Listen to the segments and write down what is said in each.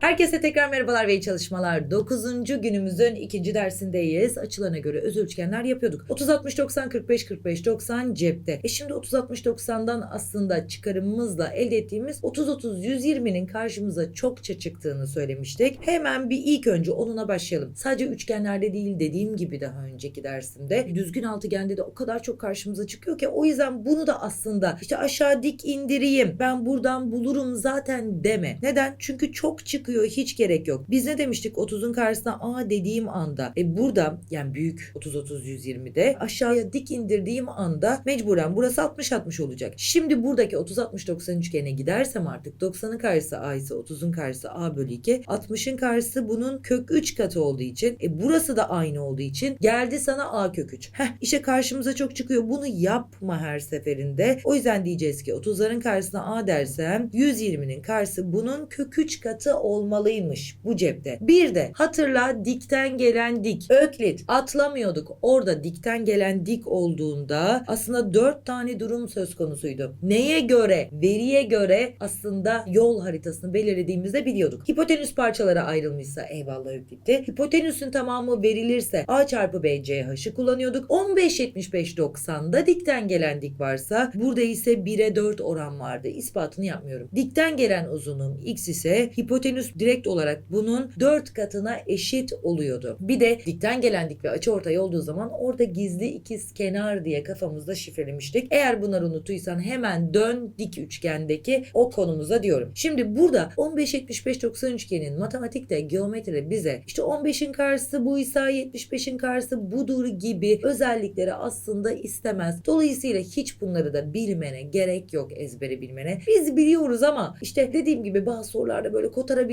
Herkese tekrar merhabalar ve iyi çalışmalar. 9. günümüzün ikinci dersindeyiz. Açılarına göre öz ölçgenler yapıyorduk. 30 60 90 45 45 90 cepte. E şimdi 30 60 90'dan aslında çıkarımımızla elde ettiğimiz 30 30 120'nin karşımıza çokça çıktığını söylemiştik. Hemen bir ilk önce onuna başlayalım. Sadece üçgenlerde değil dediğim gibi daha önceki dersimde düzgün altıgende de o kadar çok karşımıza çıkıyor ki o yüzden bunu da aslında işte aşağı dik indireyim. Ben buradan bulurum zaten deme. Neden? Çünkü çok çıkıyor hiç gerek yok. Biz ne demiştik 30'un karşısına A dediğim anda e burada yani büyük 30 30 120'de aşağıya dik indirdiğim anda mecburen burası 60 60 olacak. Şimdi buradaki 30 60 90 üçgene gidersem artık 90'ın karşısı A ise 30'un karşısı A bölü 2 60'ın karşısı bunun kök 3 katı olduğu için e burası da aynı olduğu için geldi sana A kök 3. Heh işte karşımıza çok çıkıyor. Bunu yapma her seferinde. O yüzden diyeceğiz ki 30'ların karşısına A dersem 120'nin karşısı bunun kök 3 katı olmalıymış bu cepte. Bir de hatırla dikten gelen dik. Öklit atlamıyorduk. Orada dikten gelen dik olduğunda aslında 4 tane durum söz konusuydu. Neye göre? Veriye göre aslında yol haritasını belirlediğimizde biliyorduk. Hipotenüs parçalara ayrılmışsa eyvallah Öklit'ti. Hipotenüsün tamamı verilirse A çarpı B CH'ı kullanıyorduk. 15 75 90'da dikten gelen dik varsa burada ise 1'e 4 oran vardı. İspatını yapmıyorum. Dikten gelen uzunluğum x ise hipotenüs direkt olarak bunun 4 katına eşit oluyordu. Bir de dikten gelen dik ve açıortay olduğu zaman orada gizli ikiz kenar diye kafamızda şifrelemiştik. Eğer bunları unuttuysan hemen dön dik üçgendeki o konumuza diyorum. Şimdi burada 15 75 90 üçgenin matematikte geometride bize işte 15'in karşısı buysa 75'in karşısı budur gibi özellikleri aslında istemez. Dolayısıyla hiç bunları da bilmene gerek yok ezbere bilmene. Biz biliyoruz ama işte dediğim gibi bazı sorularda böyle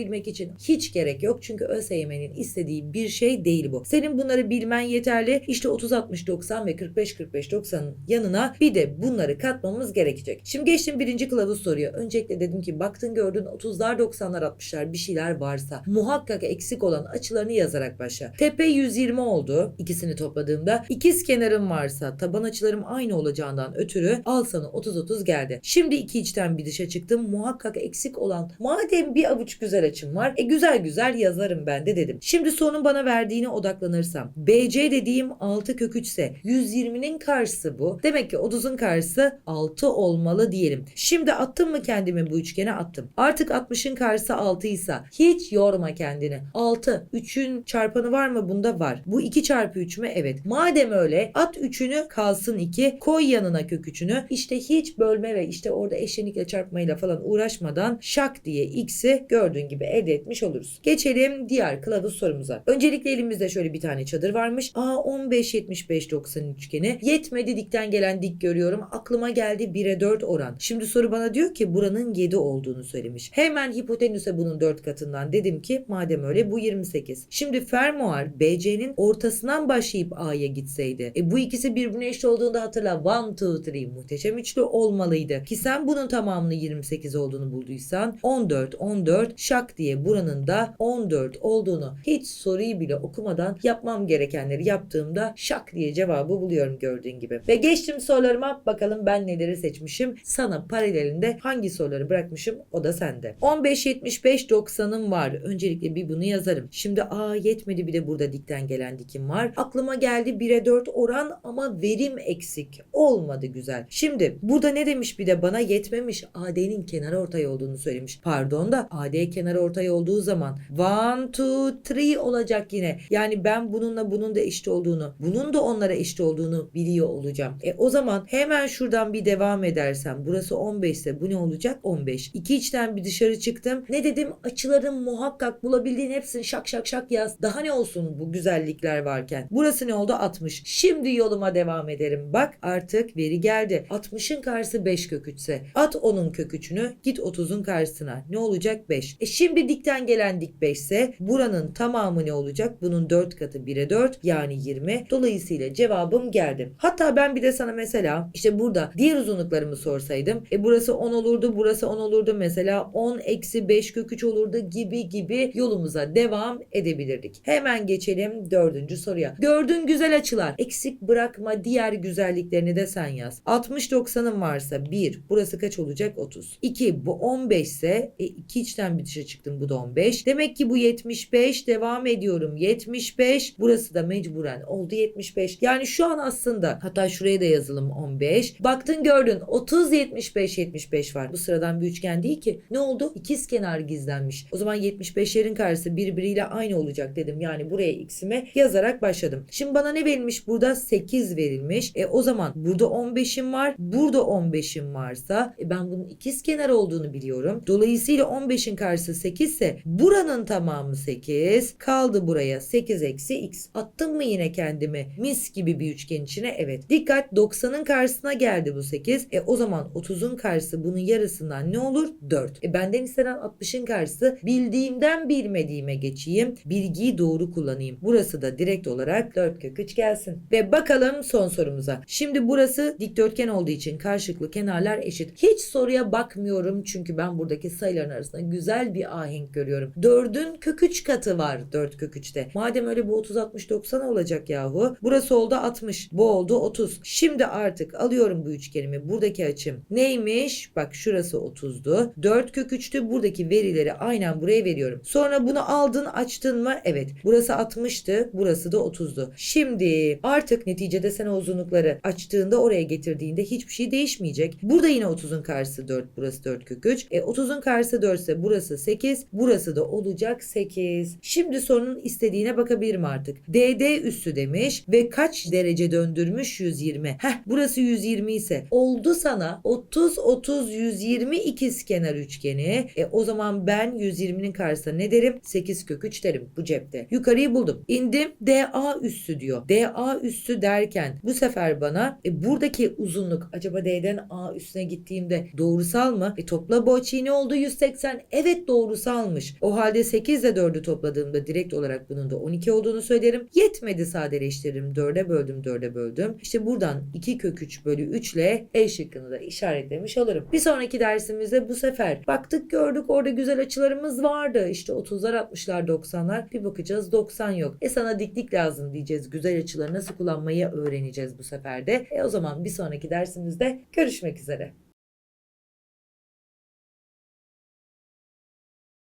kotarabilmek için hiç gerek yok. Çünkü ÖSYM'nin istediği bir şey değil bu. Senin bunları bilmen yeterli. İşte 30 60 90 ve 45 45 90'ın yanına bir de bunları katmamız gerekecek. Şimdi geçtim birinci kılavuz soruyor. Öncelikle dedim ki baktın gördün 30'lar 90'lar 60'lar bir şeyler varsa muhakkak eksik olan açılarını yazarak başla. Tepe 120 oldu. İkisini topladığımda ikiz kenarım varsa taban açılarım aynı olacağından ötürü al sana 30-30 geldi. Şimdi iki içten bir dışa çıktım. Muhakkak eksik olan madem bir avuç güzel açım var e güzel güzel yazarım ben de dedim. Şimdi sonun bana verdiğine odaklanırsam BC dediğim 6 kök 3 ise 120'nin karşısı bu. Demek ki 30'un karşısı 6 olmalı diyelim. Şimdi attım mı kendimi bu üçgene attım. Artık 60'ın karşısı 6 ise hiç yorma kendini. 6 3'ün çarpanı var mı? Bunda var. Bu 2 çarpı 3 mü? Evet. Madem öyle at 3'ünü kalsın 2 koy yanına kök 3'ünü. İşte hiç bölme ve işte orada eşlenikle çarpmayla falan uğraşmadan şak diye x'i gördüğün gibi elde etmiş oluruz. Geçelim diğer kılavuz sorumuza. Öncelikle elimizde şöyle bir tane çadır varmış. A 15 75 90 üçgeni. Yetmedi dikten gelen dik görüyorum. Aklıma geldi 1'e 4 oran. Şimdi soru bana diyor ki buranın 7 olduğunu söylemiş. Hemen hipotenüse bunun 4 katından dedim ki madem öyle bu 28. Şimdi fermuar BC'nin ortasından başlayıp A'ya gitseydi. E bu ikisi birbirine eşit olduğunda hatırla 1 2 3 muhteşem üçlü olmalıydı. Ki sen bunun tamamını 28 olduğunu bulduysan 14 14 şak diye buranın da 14 olduğunu hiç soruyu bile okumadan yapmam gerekenleri yaptığımda şak diye cevabı buluyorum gördüğün gibi. Ve geçtim sorularıma bakalım ben neleri seçmişim. Sana paralelinde hangi soruları bırakmışım o da sende. 15 75 90'ım var. Öncelikle bir bunu yazarım. Şimdi a yetmedi bir de burada dikten gelen dikim var. Aklıma geldi 1'e 4 oran ama verim eksik. Olmadı güzel. Şimdi burada ne demiş bir de bana yetmemiş. AD'nin kenar ortay olduğunu söylemiş. Pardon da AD kenar ortay olduğu zaman 1 2 3 olacak yine. Yani ben bununla bunun da eşit olduğunu, bunun da onlara eşit olduğunu biliyor olacağım. E o zaman hemen şuradan bir devam edersem burası 15 ise bu ne olacak? 15. İki içten bir dışarı çıktım. Ne dedim? Açıların muhakkak bulabildiğin hepsini şak şak şak yaz. Daha ne olsun bu güzellikler varken. Burası ne oldu? 60. Şimdi yoluma devam ederim. Bak artık veri geldi. 60'ın karşısı 5 kök 3 ise at onun kök 3'ünü git 30'un karşısına. Ne olacak? 5. E şimdi dikten gelen dik 5 ise buranın tamamı ne olacak? Bunun 4 katı 1'e 4 yani 20. Dolayısıyla cevabım geldi. Hatta ben bir de sana mesela işte burada diğer uzunluklarımı sorsaydım. E burası 10 olurdu, burası 10 olurdu. Mesela 10 eksi 5 kök 3 olurdu gibi gibi yolumuza devam edebilirdik. Hemen geçelim dördüncü soruya. Gördüğün güzel açılar. Eksik bırakma diğer güzelliklerini de sen yaz. 60-90'ın varsa 1. Burası kaç olacak? 30. 2. Bu 15 ise e, 2 içten bitişe çıktı. Çıktım bu da 15. Demek ki bu 75 devam ediyorum 75 burası da mecburen oldu 75. Yani şu an aslında hatta şuraya da yazalım 15. Baktın gördün 30 75 75 var. Bu sıradan bir üçgen değil ki. Ne oldu? İkiz kenar gizlenmiş. O zaman 75'lerin karşısı birbiriyle aynı olacak dedim. Yani buraya x'ime yazarak başladım. Şimdi bana ne verilmiş? Burada 8 verilmiş. E o zaman burada 15'im var. Burada 15'im varsa e ben bunun ikiz kenar olduğunu biliyorum. Dolayısıyla 15'in karşısı 8 ise buranın tamamı 8. Kaldı buraya 8 eksi x. Attım mı yine kendimi mis gibi bir üçgen içine? Evet. Dikkat 90'ın karşısına geldi bu 8. E o zaman 30'un karşısı bunun yarısından ne olur? 4. E benden istenen 60'ın karşısı bildiğimden bilmediğime geçeyim. Bilgiyi doğru kullanayım. Burası da direkt olarak 4 kök 3 gelsin. Ve bakalım son sorumuza. Şimdi burası dikdörtgen olduğu için karşılıklı kenarlar eşit. Hiç soruya bakmıyorum çünkü ben buradaki sayıların arasında güzel bir ahenk görüyorum. 4'ün kök 3 katı var 4 kök 3'te. Madem öyle bu 30 60 90 olacak yahu. Burası oldu 60. Bu oldu 30. Şimdi artık alıyorum bu üçgenimi. Buradaki açım neymiş? Bak şurası 30'du. 4 kök 3'tü. Buradaki verileri aynen buraya veriyorum. Sonra bunu aldın açtın mı? Evet. Burası 60'tı. Burası da 30'du. Şimdi artık neticede sen o uzunlukları açtığında oraya getirdiğinde hiçbir şey değişmeyecek. Burada yine 30'un karşısı 4. Burası 4 kök 3. E 30'un karşısı 4 ise burası 8. Burası da olacak 8. Şimdi sorunun istediğine bakabilirim artık. DD üssü demiş ve kaç derece döndürmüş 120. Heh burası 120 ise oldu sana 30 30 120 ikizkenar üçgeni. E o zaman ben 120'nin karşısına ne derim? 8 kök 3 derim bu cepte. Yukarıyı buldum. İndim DA üssü diyor. DA üssü derken bu sefer bana e, buradaki uzunluk acaba D'den A üstüne gittiğimde doğrusal mı? E topla ne oldu? 180. Evet doğrusalmış. O halde 8 ile 4'ü topladığımda direkt olarak bunun da 12 olduğunu söylerim. Yetmedi sadeleştiririm. 4'e böldüm 4'e böldüm. İşte buradan 2 kök 3 bölü 3 ile E şıkkını da işaretlemiş olurum. Bir sonraki dersimizde bu sefer baktık gördük orada güzel açılarımız vardı. İşte 30'lar 60'lar 90'lar bir bakacağız 90 yok. E sana diklik lazım diyeceğiz. Güzel açıları nasıl kullanmayı öğreneceğiz bu sefer de. E o zaman bir sonraki dersimizde görüşmek üzere.